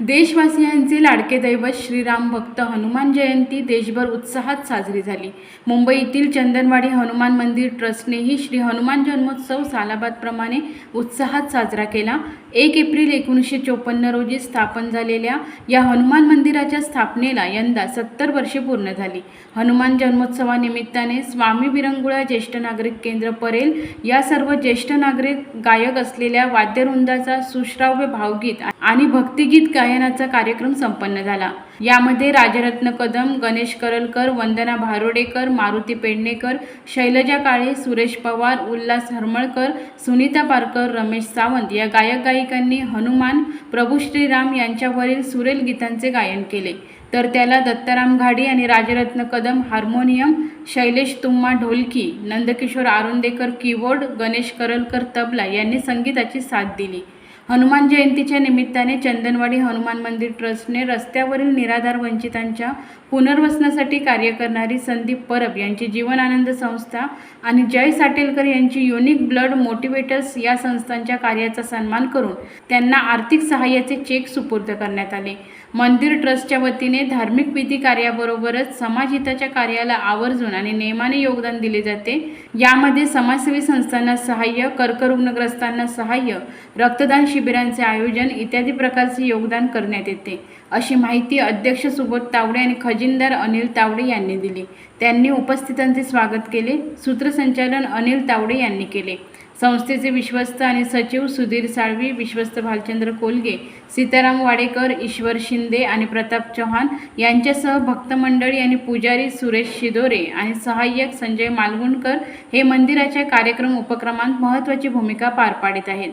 देशवासियांचे लाडके दैवत श्रीराम भक्त हनुमान जयंती देशभर उत्साहात साजरी झाली. मुंबईतील चंदनवाडी हनुमान मंदिर ट्रस्टनेही श्री हनुमान जन्मोत्सव सालाबादप्रमाणे उत्साहात साजरा केला. एक एप्रिल एकोणीसशे चोपन्न रोजी स्थापन झालेल्या या हनुमान मंदिराच्या स्थापनेला यंदा सत्तर वर्षे पूर्ण झाली. हनुमान जन्मोत्सवानिमित्ताने स्वामी विरंगुळा ज्येष्ठ नागरिक केंद्र परेल या सर्व ज्येष्ठ नागरिक गायक असलेल्या वाद्यवृंदाचा सुश्राव्य भावगीत आणि भक्तिगीत गायनाचा कार्यक्रम संपन्न झाला. यामध्ये राजरत्न कदम गणेश करलकर वंदना भारोडेकर मारुती पेडणेकर शैलजा काळे सुरेश पवार उल्हास हरमळकर सुनीता पारकर रमेश सावंत या गायक गायिकांनी हनुमान प्रभू श्रीराम यांच्यावरील सुरेल गीतांचे गायन केले. तर त्याला दत्ताराम घाडी आणि राजरत्न कदम हार्मोनियम शैलेश तुम्मा ढोलकी नंदकिशोर आरुंदेकर कीबोर्ड गणेश करलकर तबला यांनी संगीताची साथ दिली. हनुमान जयंतीच्या निमित्ताने चंदनवाडी हनुमान मंदिर ट्रस्टने रस्त्यावरील निराधार वंचितांच्या पुनर्वसनासाठी कार्य करणारी संदीप परब यांची जीवन आनंद संस्था आणि जय साटेलकर यांची युनिक ब्लड मोटिवेटर्स या संस्थांच्या कार्याचा सन्मान करून त्यांना आर्थिक सहाय्याचे चेक सुपूर्द करण्यात आले. मंदिर ट्रस्टच्या वतीने धार्मिक विधी कार्याबरोबरच समाजहिताच्या कार्याला आवर्जून आणि नियमाने योगदान दिले जाते. यामध्ये समाजसेवी संस्थांना सहाय्य कर्करुग्णग्रस्तांना सहाय्य रक्तदान शिबिरांचे आयोजन इत्यादी प्रकारचे योगदान करण्यात येते. अशी माहिती अध्यक्ष सुबोध तावडे आणि खजिनदार अनिल तावडे यांनी दिली. त्यांनी उपस्थितांचे स्वागत केले. सूत्रसंचालन अनिल तावडे यांनी केले. संस्थेचे विश्वस्त आणि सचिव सुधीर साळवी विश्वस्त भालचंद्र कोलगे सीताराम वाडेकर ईश्वर शिंदे आणि प्रताप चव्हाण यांच्यासह भक्त मंडळी आणि पुजारी सुरेश शिदोरे आणि सहाय्यक संजय मालगुणकर हे मंदिराच्या कार्यक्रम उपक्रमात महत्त्वाची भूमिका पार पाडित आहेत.